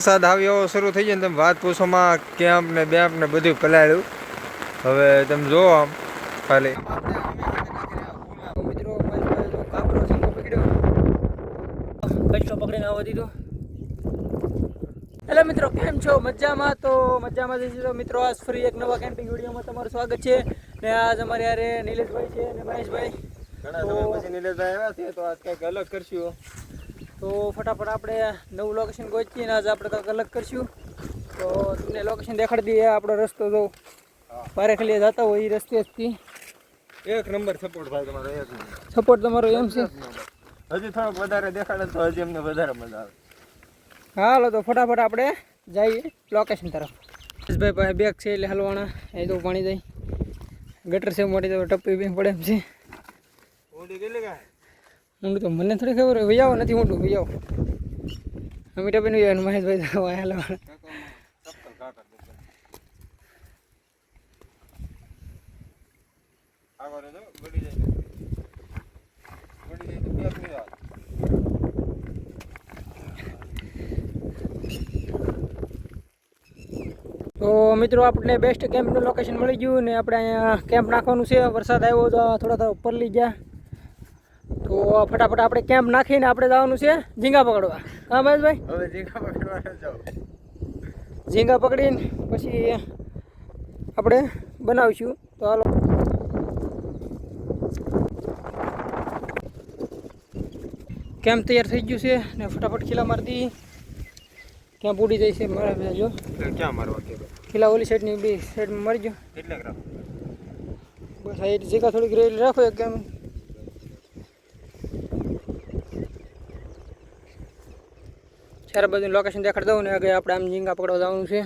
વરસાદ આવ્યો શરૂ થઈ જાય ને તમે વાત પૂછોમાં કેમ્પ ને બેમ્પ ને બધું પલાળ્યું. હવે તમે જો આમ ખાલી. પકડીને આવવા દીધો. હેલો મિત્રો કેમ છો? મજામાં? તો મજામાં જઈશું તો મિત્રો આજ ફરી એક નવા કેમ્પિંગ વિડીયોમાં તમારું સ્વાગત છે. ને આજ અમારે યારે નિલેશભાઈ છે ને મહેશભાઈ. ઘણા સમય પછી નિલેશભાઈ આવ્યા છે તો આજ કંઈક અલગ કરશું. તો ફટાફટ આપણે નવું લોકેશન ગોચીને આજ આપણે કંઈક અલગ કરશું. તો તમને લોકેશન દેખાડી દઈએ આપણો રસ્તો જો પારેખલીએ જતા હોય એ રસ્તેથી. એક નંબર સપોર્ટ ભાઈ તમારો એક નંબર. સપોર્ટ તમારો એમ છે? હજી થોડોક વધારે દેખાડે તો હજી અમને વધારે મજા આવે. હાલો તો ફટાફટ આપણે જઈએ લોકેશન તરફ. ભાઈ પાસે બેગ છે એટલે હલવાના. એ તો પાણી જાય. ગટર છે મોટી તો ટપ્પી બી પડે એમ છે. ઊંડું તો મને થોડી ખબર હોય નથી ઊંડું, વૈયાવો. અમે ટપ્પી નહીં જવાનું મહેશભાઈ વાય આવે તો મિત્રો, આપણને બેસ્ટ કેમ્પનું લોકેશન મળી ગયું ને આપણે અહીંયા કેમ્પ નાખવાનું છે. વરસાદ આવ્યો તો થોડા થોડા ઉપર લઈ ગયા. તો ફટાફટ આપણે કેમ્પ નાખીને આપણે જવાનું છે ઝીંગા પકડવા. હા મહેશભાઈ? હવે ઝીંગા પકડવા જાઓ. ઝીંગા પકડીને પછી આપણે બનાવીશું. તો હાલો. કેમ્પ તૈયાર થઈ ગયું છે ને ફટાફટ ખીલા મારી ક્યાં ઉડી જાય છે મારા બધા જો. ક્યાં મારવા કે ખીલા ઓલી સાઈડની બી સાઈડમાં મરી ગયો. કેટલા બસ આ જગ્યા થોડીક રેલી રાખો એક કેમ ચારે બધું લોકેશન દેખાડી દઉં ને આગળ આપણે આમ ઝીંગા પકડવા જવાનું છે.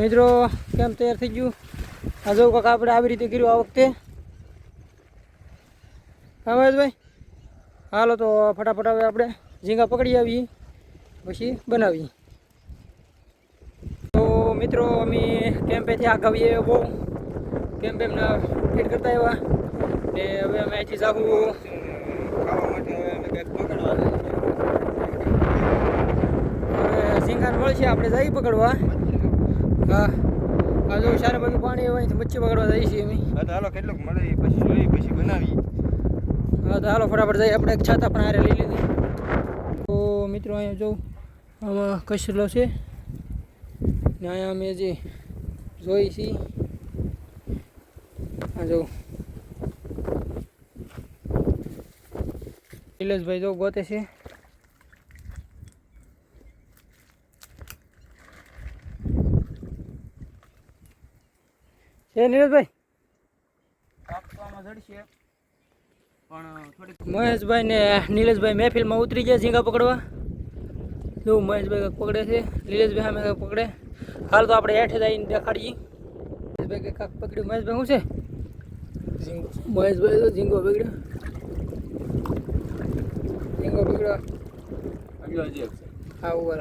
મિત્રો, કેમ તૈયાર થઈ ગયું? આ જવું કાકા, આપણે આવી રીતે કર્યું આ વખતે. હા, મહેશભાઈ? હાલો, તો ફટાફટ હવે આપણે ઝીંગા પકડી આવીએ. પછી બનાવીએ. મિત્રો અમે કેમ્પેથી આગાવીએ બહુ કેમ્પ એમને ફીટ કરતા આવ્યા ને હવે અમે અહીંથી જાવું ખાવા માટે અમે કંઈક પકડવા ઝીંગા મળશે આપણે જઈ પકડવા. હા. આ જો સારા બધું પાણી હોય તો મચ્છી પકડવા જઈએ છીએ અમે. હા હાલો કેટલુંક મળે પછી જોઈએ પછી બનાવીએ. હા તો હાલો ફટાફટ જઈએ આપણે એક છાતા પણ હારે લઈ લીધી તો મિત્રો અહીંયા જોઉં આમાં કચરો છે. ને અહીંયા અમે જે જોઈ છી. આ જો. નિલેશભાઈ જો ગોતે છે. એ થોડીક મહેશભાઈ ને નીલેશભાઈ મહેફિલમાં ઉતરી ગયા ઝીંગા પકડવા. જો મહેશભાઈ પકડે છે લીલેશભાઈ અમે પકડે. હાલ તો આપણે હેઠે જઈને દેખાડીએ. મહેશભાઈ કે કાંક પકડ્યું. મહેશભાઈ શું છે? મહેશભાઈ તો ઝીંગો પકડ્યો. ઝીંગો પકડ્યો. હા ઉપર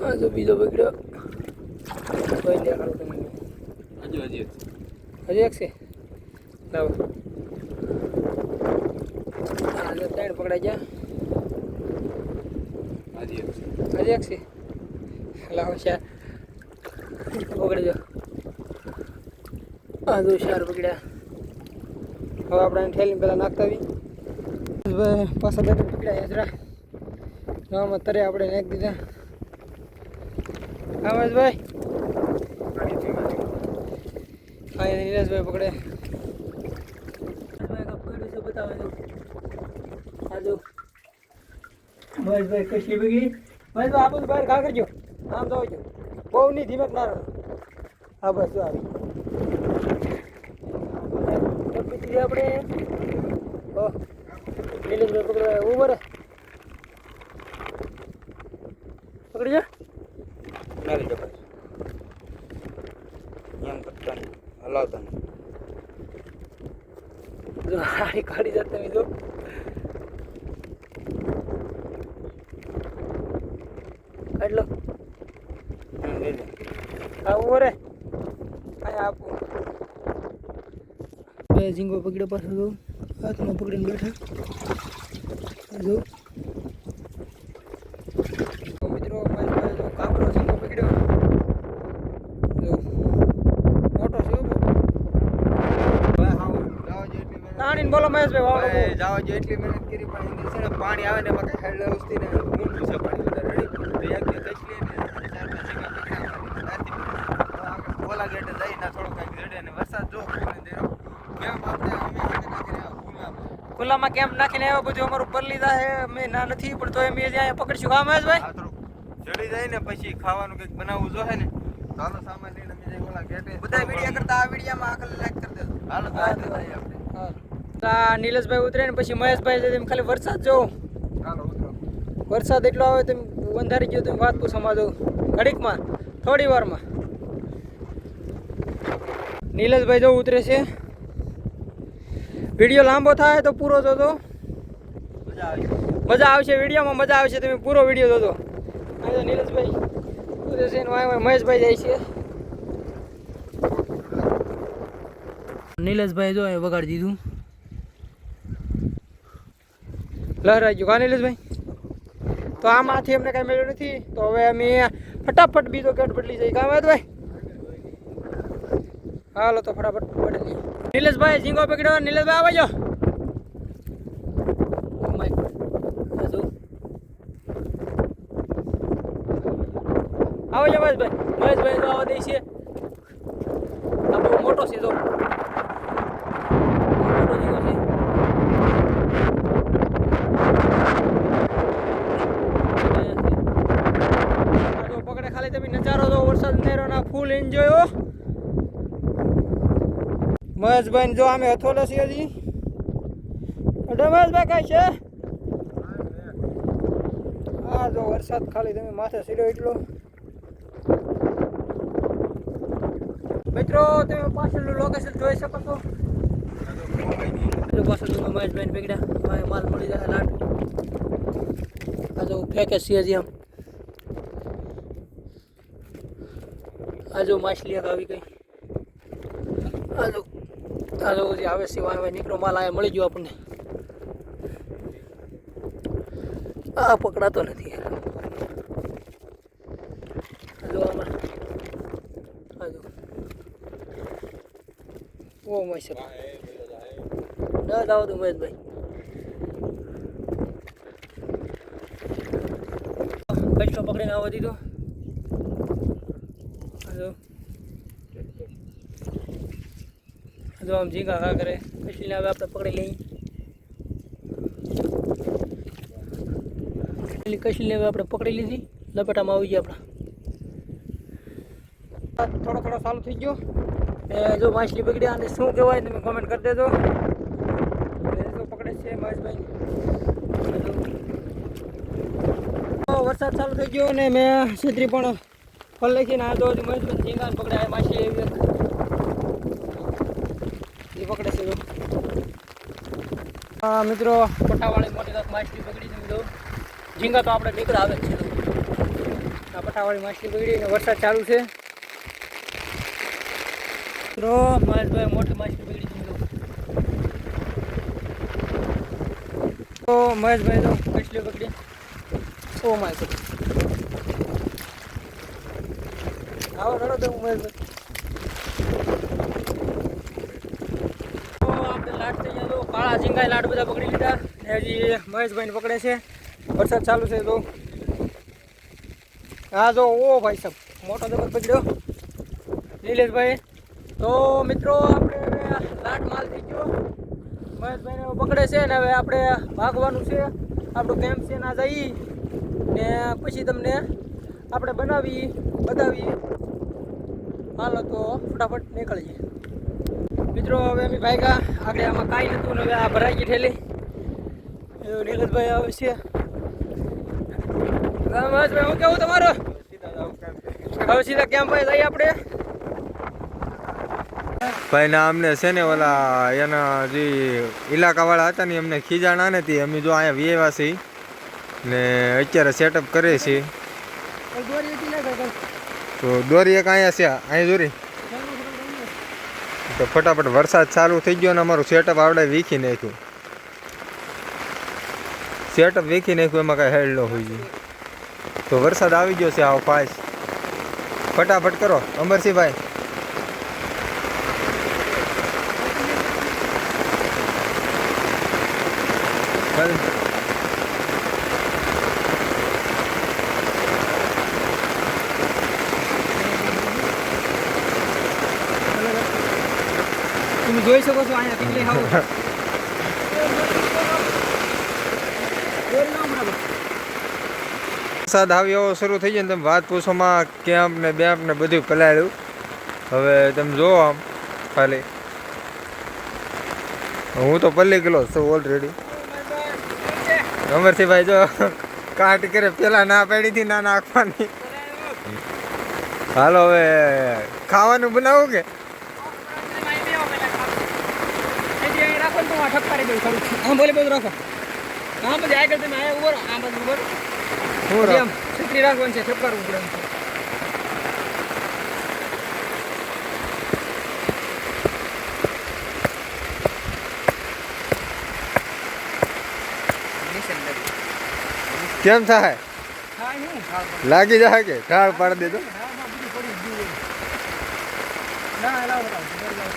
હા જો બીજો પકડ્યો. કોઈ દેખાડું તમને હજુ હજી હજી એક છે? લાવો. ત્રણ પકડાઈ ગયા હજી છે લાવો ચાર પકડજો આ જો ચાર પકડ્યા હવે આપણે ઠેલીને પહેલાં નાખતા આવી પાછા બે પકડ્યા યાત્રા આમાં તરે આપણે નાખી દીધા કામજભાઈ હા નીરજભાઈ પકડે બતાવે આજુ જો ભાઈ કશી બગડી મહેશભાઈ આ બધું બહાર ખા કરજો આમ તો આવજો બહુ નહીં ધીમક ના હા બસ જો આવી. આપણે ઓ નીલેશભાઈ પકડવા પકડી જા. નારી જો એમ કરતા હલાવતા જો હારી કાઢી જાત તમે જો એટલો આવું રે અહીંયા આપું. બે ઝીંગો પકડ્યો પાછો જો. હાથમાં પકડીને બેઠા. જો. મિત્રો ભાઈ ભાઈ જો કાપરો ઝીંગો પકડ્યો. જો. મોટો છે. તાણીને બોલો મહેશભાઈ. જાવા જો એટલી મહેનત કરી પણ પાણી આવે ને એમાં કઈ હેડ ઉસતી ને ઊંડું છે પાણી વધારે તો ઓલા ગેટે જઈ ના થોડો કંઈક જડે ને વરસાદ જો મેં. ખુલ્લામાં કેમ નાખીને આવ્યો? બધું અમારું પરલી જાય અમે ના નથી પણ તો એમ અહીંયા પકડશું. હા મહેશભાઈ? ભાઈ જડી જાય ને પછી ખાવાનું કંઈક બનાવવું જોઈએ ને ચાલો સામાન લઈને અમે જઈ ઓલા ગેટે. બધા વીડિયો કરતા આ વિડીયોમાં આગળ લાઈક કરી દેજો. હાલો તો હાથે જઈએ આપણે. હા. આ નીલેશભાઈ ઉતરે ને પછી મહેશભાઈ તેમ ખાલી વરસાદ જોવો ચાલો ઉતરો. વરસાદ એટલો આવે તેમ બંધારી ગયો તેમ વાત પૂછવામાં દઉં ઘડીકમાં થોડી વારમાં નીલજભાઈ જો ઉતરે છે. વીડિયો લાંબો થાય તો પૂરો જોજો. મજા આવી. મજા આવશે વિડીયોમાં મજા આવશે તમે પૂરો વીડિયો જોજો. આ જો ઉતરે છે મહેશભાઈ જાય છે. નીલેશભાઈ જો વગાડી દીધું. લહેરાઈ ગયું. કા નીલેશભાઈ? તો આમાંથી અમને કાંઈ મળ્યું નથી. તો હવે અમે ફટાફટ બીજો ગેટ બદલી જઈએ. કામ ભાઈ? હાલો તો ફટાફટ બદલી નીલેશભાઈ ઝીંગો પકડ્યો. નીલેશભાઈ આવે જો. Oh my God. આ જો. આવો જો મહેશભાઈ. મહેશભાઈ તો આવા દે છે. આ બહુ મોટો છે જો મોટો ઝીંગો છે આ જો પકડે ખાલી તમે નજારો જો વરસાદ નેરોના ફૂલ એન્જોય હો મહેશભાઈ જો અમે હથોલો છીએ હજી. અડે કઈ છે? હા જો વરસાદ ખાલી તમે માથે સીડો એટલો. મિત્રો, તમે પાછળનું લોકેશન જોઈ શકો છો. પાછળ પકડ્યા. હવે માલ મળી જાય લાટ આ જો હજી આમ. આ જો માછલી આવી ગઈ. આ આ જો હજી આવે છે વાય વાય નીકળો, માલ આવે મળી ગયો આપણને. આ પકડાતો નથી. જો આમાં. આ જો ઓ મસ્ત ના દાવ તું મહેશભાઈ કચરો પકડીને આવવા દીધો. હલો. જો આમ ઝીંગા ખા કરે. કચલીને હવે આપણે પકડી લઈએ. કચલીને હવે આપણે પકડી લીધી. લપેટામાં આવી ગયા આપણા. થોડો થોડો ચાલુ થઈ ગયો. એ જો માછલી પકડ્યા અને શું કહેવાય તમે કોમેન્ટ કરી દેજો. પકડે છે મહેશભાઈ તો વરસાદ ચાલુ થઈ ગયો અને મેં છત્રી પણ ફળ લખીને આ જો મહેશભાઈ ઝીંગા પકડ્યા માછલી એવી. પકડે છે મિત્રો પટાવાળી મોટી માછલી પકડી છે મિત્રો. ઝીંગા તો આપણે નીકળ આવે છે આ પટાવાળી માછલી પકડી અને વરસાદ ચાલુ છે. મિત્રો, મહેશભાઈ મોટી માછલી પકડી છે મિત્રો. તો મહેશભાઈ તો માછલી પકડી. Oh my god. આવો, રડો તો મહેશભાઈ તો આપણે લાટ થઈ ગયા તો કાળા ઝીંગાઈ લાટ બધા પકડી લીધા. ને હજી મહેશભાઈને પકડે છે. વરસાદ ચાલુ છે તો. હા જો, ઓ ભાઈ સાહેબ, મોટો જબર પકડ્યો. નિલેશભાઈ, તો મિત્રો, આપણે હવે લાટ માલ થઈ ગયો. મહેશભાઈને પકડે છે ને હવે આપણે ભાગવાનું છે. આપણું કેમ્પ છે ના જઈ. ને પછી તમને આપણે બનાવી, બતાવી. હાલો તો ફટાફટ નીકળીએ. મિત્રો હવે અમે ભાગ્યા. આગળ આમાં કાંઈ નહોતું ને હવે આ ભરાઈ ગઈ ઠેલી. નીરજભાઈ આવે છે. મહેશભાઈ હું કેવું તમારું. હવે સીધા કેમ ભાઈ જઈએ આપણે. ભાઈ ના અમને છે ને ઓલા એના જે ઇલાકાવાળા હતા ને અમને ખીજાણા ને અમે જો અહીંયા વ્યવા છીએ ને અત્યારે સેટઅપ કરે છે તો દોરી એક અહીંયા છે અહીંયા દોરી. તો ફટાફટ વરસાદ ચાલુ થઈ ગયો અને અમારું સેટઅપ આવડે વીખી નાખ્યું. સેટઅપ વીખી નાખ્યું, એમાં કાંઈ હેડ ન હોય ગયું. તો વરસાદ આવી ગયો છે આવો પાસ. ફટાફટ કરો, અમરસિંહભાઈ. ચાલ. જોઈ શકો છો, અહીંયા કેટલી હાવ વરસાદ આવ્યો શરૂ થઈ જાય ને તમે વાત પૂછોમાં કેમ્પ ને બેમ્પ ને બધું પલાળ્યું. હવે તમે જુઓ આમ ખાલી. હું તો પલ્લી ગયેલો છું ઓલરેડી અમરથી ભાઈ જો કાટ કરે, પેલા ના પાડી હતી, ના નાખવાની. હાલો હવે ખાવાનું બનાવું કે? આમ બોલે બધું રાખો આમ પછી આગળ તમે આયા ઊભો રહો આમ બધું ઊભો રહો હું પછી રાખ- આમ છત્રી રાખવાની છે ઠપકારવું પડે એમ છે. કેમ થાય હા, નહીં. હા, લાગી જાય કે ઢાળ પાડી દેજો હા, હા, બધું પડી જ ગયું હોય. ના, લાવો, લાવો, ઘરે લાવો.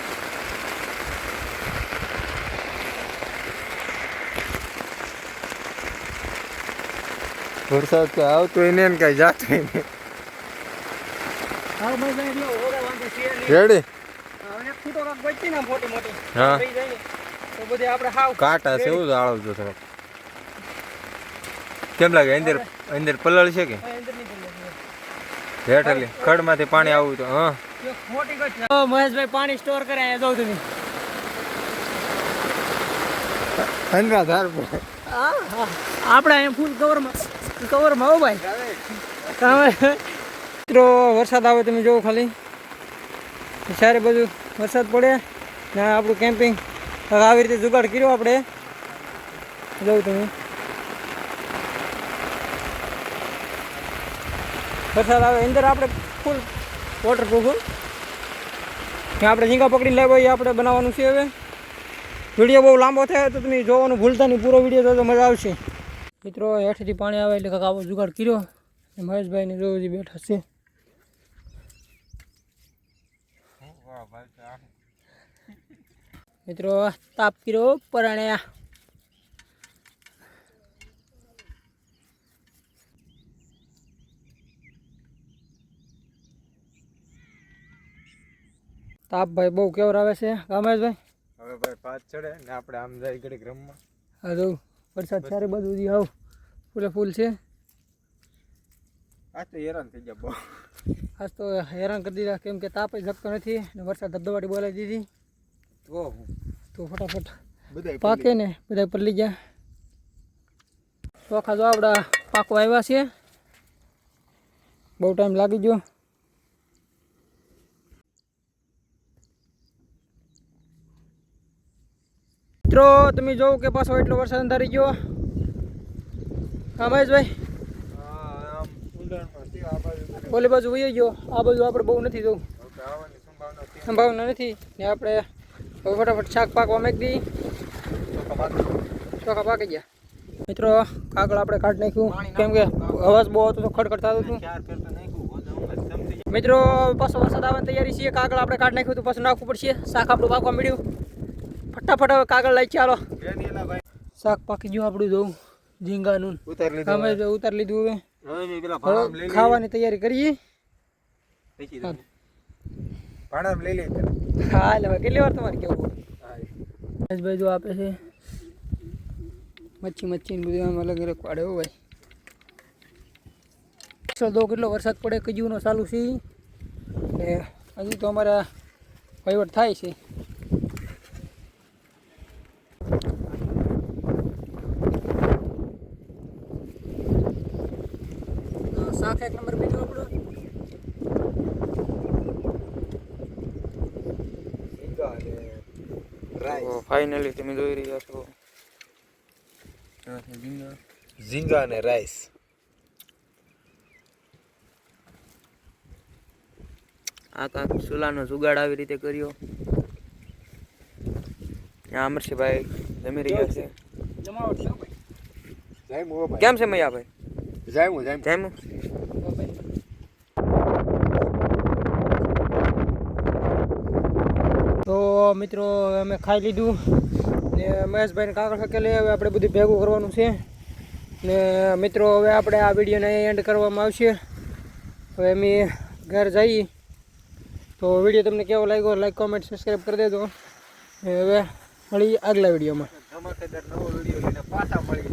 વરસાદ તો આવતો ને કઈ જાતો. રેડી? હા, કાંટા છે એવું આળવજો થોડોક કેમ લાગે અંદર અંદર પલળ છે કે? હા, અંદર નીકળી જાય. હેઠ એટલે ખડમાંથી પાણી આવવું તો હા. મહેશભાઈ પાણી સ્ટોર કરે તમે. અંદરા ધાર હા. આપણે અહીંયા ફૂલ કવરમાં કવરમાં આવો ભાઈ. મિત્રો, વરસાદ આવે તમે જોવો ખાલી. સારે બધું વરસાદ પડે ને આપણું કેમ્પિંગ હવે આવી રીતે જુગાડ કર્યો આપણે. જોઉં તમે. વરસાદ આવે, અંદર આપણે ફૂલ વોટરપ્રૂફ આપણે ઝીંગા પકડી લેવા એ આપણે બનાવવાનું છે હવે. વીડિયો બહુ લાંબો થાય તો તમે જોવાનું ભૂલતા નહીં. પૂરો વીડિયો જોજો, મજા આવશે. મિત્રો હેઠથી પાણી આવે એટલે કાંક આવો જુગાડ કર્યો મહેશભાઈને જોવું જે બેઠા છે. મિત્રો તાપ કર્યો પરણ્યા તાપ ભાઈ બહુ કેવર આવે છે રમેશભાઈ હવે ભાઈ પાછ ચડે ને આપણે આમ જાય ઘડીક રમવા. હા જો વરસાદ ચારે બાજુ જી આવ ફૂલે ફૂલ છે. આજ તો હેરાન થઈ ગયા બહુ. આજ તો હેરાન કરી દીધા. કેમ કે તાપ જ શકતો નથી ને વરસાદ ધબધબાટી બોલાવી દીધી. તો તો ફટાફટ બધા પાકે ને બધા પલળી ગયા. ચોખા જો આપણા પાકો આવ્યા છે. બહુ ટાઈમ લાગી ગયો. મિત્રો, તમે જોવો કે પાછો એટલો વરસાદ અંધારી ગયો. હા, મહેશભાઈ? પોલી બાજુ વહી ગયો. આ બાજુ આપણે બહુ નથી જવું. સંભાવના નથી. ને આપણે ફટાફટ શાક પાકવા માંગી દઈએ. ચોખા પાકી ગયા. મિત્રો, કાગળ આપણે કાઢી નાખ્યું. કેમ કે અવાજ બહુ હતો તો ખડખડ થતું હતું. મિત્રો, પાછો વરસાદ આવવાની તૈયારી છે. કાગળ આપણે કાઢી નાખ્યું તો પાછું નાખવું પડશે. શાક આપણું પાકવા મળ્યું. ફટાફટ હવે કાગળ લઈ ચાલો. શાક પાકી ગયું આપણું જોઉં ઝીંગાનું. ઉતાર લીધું અમે જો લીધું હવે. ખાવાની તૈયારી કરીએ. પૈકી લઈ લઈએ. હા એટલે કેટલી વાર તમારે કેવું? ભાઈ જો આપે છે. મચ્છી મચ્છી ને બધું આમ અલગ અલગ પાડે હો ભાઈ. એકસો દો કેટલો વરસાદ પડે કજુનો ચાલુ છે. હજી તો અમારા વહીવટ થાય છે. શાક એક નંબર બીજું આપણું. રાઈસ. ફાઇનલી તમે જોઈ રહ્યા છો. ઝીંગા. અને રાઈસ. આ કાંક ચૂલાનો જુગાડ આવી રીતે કર્યો. ત્યાં અમરસિંહભાઈ જમી રહ્યા છે. જમાવટ છે ભાઈ. ભાઈ કેમ છે મૈયાભાઈ? જય મો જય તો મિત્રો હવે અમે ખાઈ લીધું. ને મહેશભાઈને કાગળ હકેલી હવે આપણે બધું ભેગું કરવાનું છે. ને મિત્રો હવે આપણે આ વિડીયોને એન્ડ કરવામાં આવશે. હવે અમે ઘર જઈએ તો વીડિયો તમને કેવો લાગ્યો લાઈક કોમેન્ટ સબસ્ક્રાઈબ કરી દેજો. ને હવે મળીએ આગલા વિડીયોમાં. ધમાકેદાર નવો વીડિયો લઈને પાછા મળી